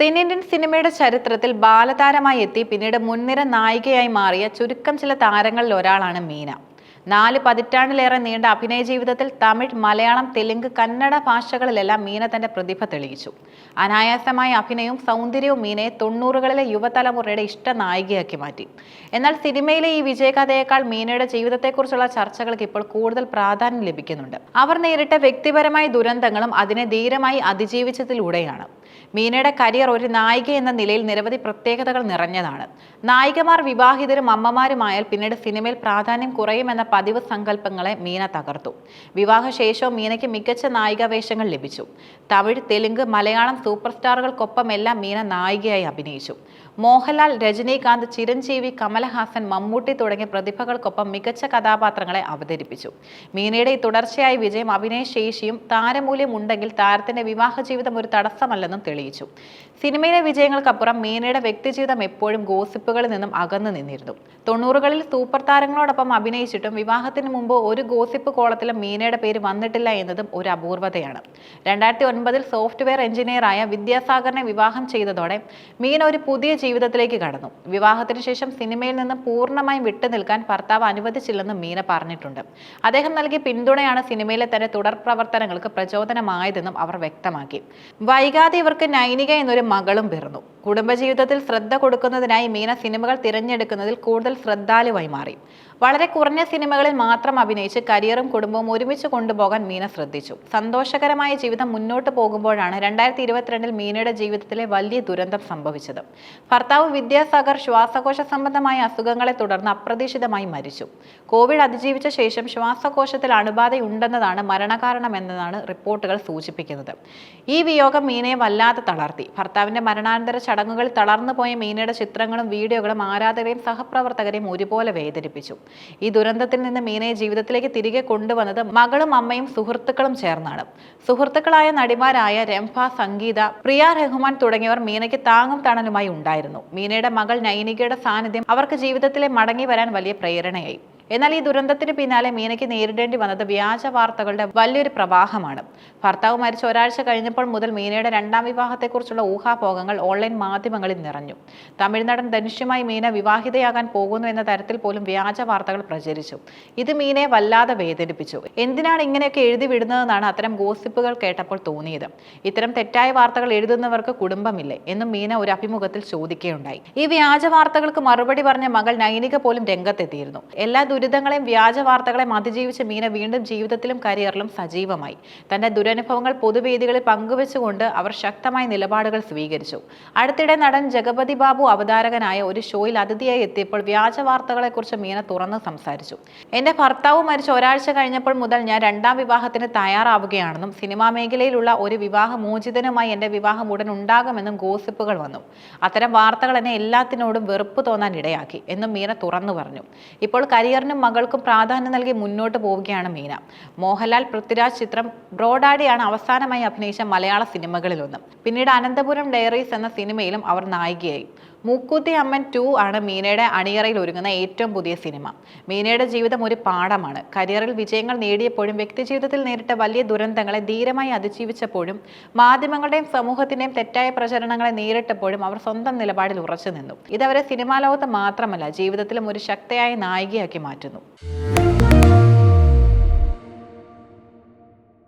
തെന്നിന്ത്യൻ സിനിമയുടെ ചരിത്രത്തിൽ ബാലതാരമായി എത്തി. പിന്നീട് മുൻനിര നായികയായി മാറിയ ചുരുക്കം ചില താരങ്ങളിൽ ഒരാളാണ് മീന. നാല് പതിറ്റാണ്ടിലേറെ നീണ്ട അഭിനയ ജീവിതത്തിൽ തമിഴ് മലയാളം തെലുങ്ക് കന്നഡ ഭാഷകളിലെല്ലാം മീന തന്റെ പ്രതിഭ തെളിയിച്ചു. അനായാസമായ അഭിനയവും സൗന്ദര്യവും മീനയെ തൊണ്ണൂറുകളിലെ യുവതലമുറയുടെ ഇഷ്ട നായികയാക്കി മാറ്റി. എന്നാൽ സിനിമയിലെ ഈ വിജയകഥയേക്കാൾ മീനയുടെ ജീവിതത്തെക്കുറിച്ചുള്ള ചർച്ചകൾക്ക് ഇപ്പോൾ കൂടുതൽ പ്രാധാന്യം ലഭിക്കുന്നുണ്ട്. അവർ നേരിട്ട വ്യക്തിപരമായ ദുരന്തങ്ങളും അതിനെ ധീരമായി അതിജീവിച്ചതിലൂടെയാണ്. മീനയുടെ കരിയർ ഒരു നായിക എന്ന നിലയിൽ നിരവധി പ്രത്യേകതകൾ നിറഞ്ഞതാണ്. നായികമാർ വിവാഹിതരും അമ്മമാരുമായാൽ പിന്നീട് സിനിമയിൽ പ്രാധാന്യം കുറയുമെന്ന പതിവ് സങ്കല്പങ്ങളെ മീന തകർത്തു. വിവാഹശേഷവും മീനയ്ക്ക് മികച്ച നായിക വേഷങ്ങൾ ലഭിച്ചു. തമിഴ് തെലുങ്ക് മലയാളം സൂപ്പർ സ്റ്റാറുകൾക്കൊപ്പമെല്ലാം മീന നായികയായി അഭിനയിച്ചു. മോഹൻലാൽ രജനീകാന്ത് ചിരഞ്ജീവി കമലഹാസൻ മമ്മൂട്ടി തുടങ്ങിയ പ്രതിഭകൾക്കൊപ്പം മികച്ച കഥാപാത്രങ്ങളെ അവതരിപ്പിച്ചു. മീനയുടെ ഈ തുടർച്ചയായ വിജയം അഭിനയശേഷിയും താരമൂല്യം ഉണ്ടെങ്കിൽ താരത്തിന്റെ വിവാഹ ജീവിതം ഒരു തടസ്സമല്ലെന്നും തെളിയിച്ചു. സിനിമയിലെ വിജയങ്ങൾക്കപ്പുറം മീനയുടെ വ്യക്തിജീവിതം എപ്പോഴും ഗോസിപ്പുകളിൽ നിന്നും അകന്നു നിന്നിരുന്നു. തൊണ്ണൂറുകളിൽ സൂപ്പർ താരങ്ങളോടൊപ്പം അഭിനയിച്ചിട്ടും വിവാഹത്തിന് മുമ്പ് ഒരു ഗോസിപ്പ് കോളത്തിലും മീനയുടെ പേര് വന്നിട്ടില്ല എന്നതും ഒരു അപൂർവതയാണ്. രണ്ടായിരത്തി ഒൻപതിൽ സോഫ്റ്റ്വെയർ എഞ്ചിനീയറായ വിദ്യാസാഗറിനെ വിവാഹം ചെയ്തതോടെ മീന ഒരു പുതിയ ജീവിതത്തിലേക്ക് കടന്നു. വിവാഹത്തിന് ശേഷം സിനിമയിൽ നിന്ന് പൂർണമായും വിട്ടുനിൽക്കാൻ ഭർത്താവ് അനുവദിച്ചില്ലെന്ന് മീന പറഞ്ഞിട്ടുണ്ട്. അദ്ദേഹം നൽകിയ പിന്തുണയാണ് സിനിമയിലെ തന്റെ തുടർ പ്രവർത്തനങ്ങൾക്ക് പ്രചോദനമായതെന്നും അവർ വ്യക്തമാക്കി. വൈകാതെ ഇവർക്ക് നൈനിക എന്നൊരു മകളും പിറന്നു. കുടുംബജീവിതത്തിൽ ശ്രദ്ധ കൊടുക്കുന്നതിനായി മീന സിനിമകൾ തിരഞ്ഞെടുക്കുന്നതിൽ കൂടുതൽ ശ്രദ്ധാലുവായി മാറി. വളരെ കുറഞ്ഞ സിനിമകളിൽ മാത്രം അഭിനയിച്ച് കരിയറും കുടുംബവും ഒരുമിച്ച് കൊണ്ടുപോകാൻ മീന ശ്രദ്ധിച്ചു. സന്തോഷകരമായ ജീവിതം മുന്നോട്ട് പോകുമ്പോഴാണ് രണ്ടായിരത്തി ഇരുപത്തിരണ്ടിൽ മീനയുടെ ജീവിതത്തിലെ വലിയ ദുരന്തം സംഭവിച്ചത്. ഭർത്താവ് വിദ്യാസാഗർ ശ്വാസകോശ സംബന്ധമായ അസുഖങ്ങളെ തുടർന്ന് അപ്രതീക്ഷിതമായി മരിച്ചു. കോവിഡ് അതിജീവിച്ച ശേഷം ശ്വാസകോശത്തിൽ അണുബാധയുണ്ടെന്നതാണ് മരണകാരണമെന്നതാണ് റിപ്പോർട്ടുകൾ സൂചിപ്പിക്കുന്നത്. ഈ വിയോഗം മീനയെ വല്ലാതെ തളർത്തി. ഭർത്താവിന്റെ മരണാനന്തര ചടങ്ങുകളിൽ തളർന്നു പോയ മീനയുടെ ചിത്രങ്ങളും വീഡിയോകളും ആരാധകരെയും സഹപ്രവർത്തകരെയും ഒരുപോലെ വേദനിപ്പിച്ചു. ഈ ദുരന്തത്തിൽ നിന്ന് മീനയെ ജീവിതത്തിലേക്ക് തിരികെ കൊണ്ടുവന്നത് മകളും അമ്മയും സുഹൃത്തുക്കളും ചേർന്നാണ്. സുഹൃത്തുക്കളായ നടിമാരായ രംഭ സംഗീത പ്രിയ റഹ്മാൻ തുടങ്ങിയവർ മീനയ്ക്ക് താങ്ങും തണലുമായി ഉണ്ടായിരുന്നു. മീനയുടെ മകൾ നൈനികയുടെ സാന്നിധ്യം അവർക്ക് ജീവിതത്തിലെ മടങ്ങി വരാൻ വലിയ പ്രേരണയായി. എന്നാൽ ഈ ദുരന്തത്തിന് പിന്നാലെ മീനയ്ക്ക് നേരിടേണ്ടി വന്നത് വ്യാജ വാർത്തകളുടെ വലിയൊരു പ്രവാഹമാണ്. ഭർത്താവ് മരിച്ച ഒരാഴ്ച കഴിഞ്ഞപ്പോൾ മുതൽ മീനയുടെ രണ്ടാം വിവാഹത്തെക്കുറിച്ചുള്ള ഊഹാപോഹങ്ങൾ ഓൺലൈൻ മാധ്യമങ്ങളിൽ നിറഞ്ഞു. തമിഴ്നാടൻ ധനുഷ്യമായി മീന വിവാഹിതയാകാൻ പോകുന്നു എന്ന തരത്തിൽ പോലും വ്യാജ വാർത്തകൾ പ്രചരിച്ചു. ഇത് മീനയെ വല്ലാതെ വേദനിപ്പിച്ചു. എന്തിനാണ് ഇങ്ങനെയൊക്കെ എഴുതി വിടുന്നതെന്നാണ് അത്തരം ഗോസിപ്പുകൾ കേട്ടപ്പോൾ തോന്നിയത്. ഇത്തരം തെറ്റായ വാർത്തകൾ എഴുതുന്നവർക്ക് കുടുംബമില്ലേ എന്നും മീന ഒരു അഭിമുഖത്തിൽ ചോദിക്കുകയുണ്ടായി. ഈ വ്യാജ വാർത്തകൾക്ക് മറുപടി പറഞ്ഞ മകൾ നൈനിക പോലും രംഗത്തെത്തിയിരുന്നു. എല്ലാ ദുരിതങ്ങളെയും വ്യാജ വാർത്തകളെയും അതിജീവിച്ച മീന വീണ്ടും ജീവിതത്തിലും കരിയറിലും സജീവമായി. തന്റെ ദുരനുഭവങ്ങൾ പൊതുവേദികളിൽ പങ്കുവെച്ചുകൊണ്ട് അവർ ശക്തമായ നിലപാടുകൾ സ്വീകരിച്ചു. അടുത്തിടെ നടൻ ജഗപതി ബാബു അവതാരകനായ ഒരു ഷോയിൽ അതിഥിയായി എത്തിയപ്പോൾ വ്യാജ വാർത്തകളെക്കുറിച്ച് മീന തുറന്ന് സംസാരിച്ചു. എന്റെ ഭർത്താവ് മരിച്ച ഒരാഴ്ച കഴിഞ്ഞപ്പോൾ മുതൽ ഞാൻ രണ്ടാം വിവാഹത്തിന് തയ്യാറാവുകയാണെന്നും സിനിമാ മേഖലയിലുള്ള ഒരു വിവാഹ മോചിതനുമായി എന്റെ വിവാഹം ഉടൻ ഉണ്ടാകുമെന്നും ഗോസിപ്പുകൾ വന്നു. അത്തരം വാർത്തകൾ എന്നെ എല്ലാത്തിനോടും വെറുപ്പ് തോന്നാൻ ഇടയാക്കി എന്നും മീന തുറന്നു പറഞ്ഞു. ഇപ്പോൾ കരിയറിനും മകൾക്കും പ്രാധാന്യം നൽകി മുന്നോട്ട് പോവുകയാണ് മീന. മോഹൻലാൽ പൃഥ്വിരാജ് ചിത്രം ബ്രോഡാഡിയാണ് അവസാനമായി അഭിനയിച്ച മലയാള സിനിമകളിലൊന്നും. പിന്നീട് അനന്തപുരം ഡയറീസ് എന്ന സിനിമയിലും അവർ നായികയായി. മൂക്കൂത്തി അമ്മൻ ടു ആണ് മീനയുടെ അണിയറയിൽ ഒരുങ്ങുന്ന ഏറ്റവും പുതിയ സിനിമ. മീനയുടെ ജീവിതം ഒരു പാഠമാണ്. കരിയറിൽ വിജയങ്ങൾ നേടിയപ്പോഴും വ്യക്തിജീവിതത്തിൽ നേരിട്ട വലിയ ദുരന്തങ്ങളെ ധീരമായി അതിജീവിച്ചപ്പോഴും മാധ്യമങ്ങളുടെയും സമൂഹത്തിന്റെയും തെറ്റായ പ്രചരണങ്ങളെ നേരിട്ടപ്പോഴും അവർ സ്വന്തം നിലപാടിൽ ഉറച്ചു നിന്നു. ഇതവരെ സിനിമാ ലോകത്ത് മാത്രമല്ല ജീവിതത്തിലും ഒരു ശക്തയായ നായികയാക്കി മാറ്റുന്നു.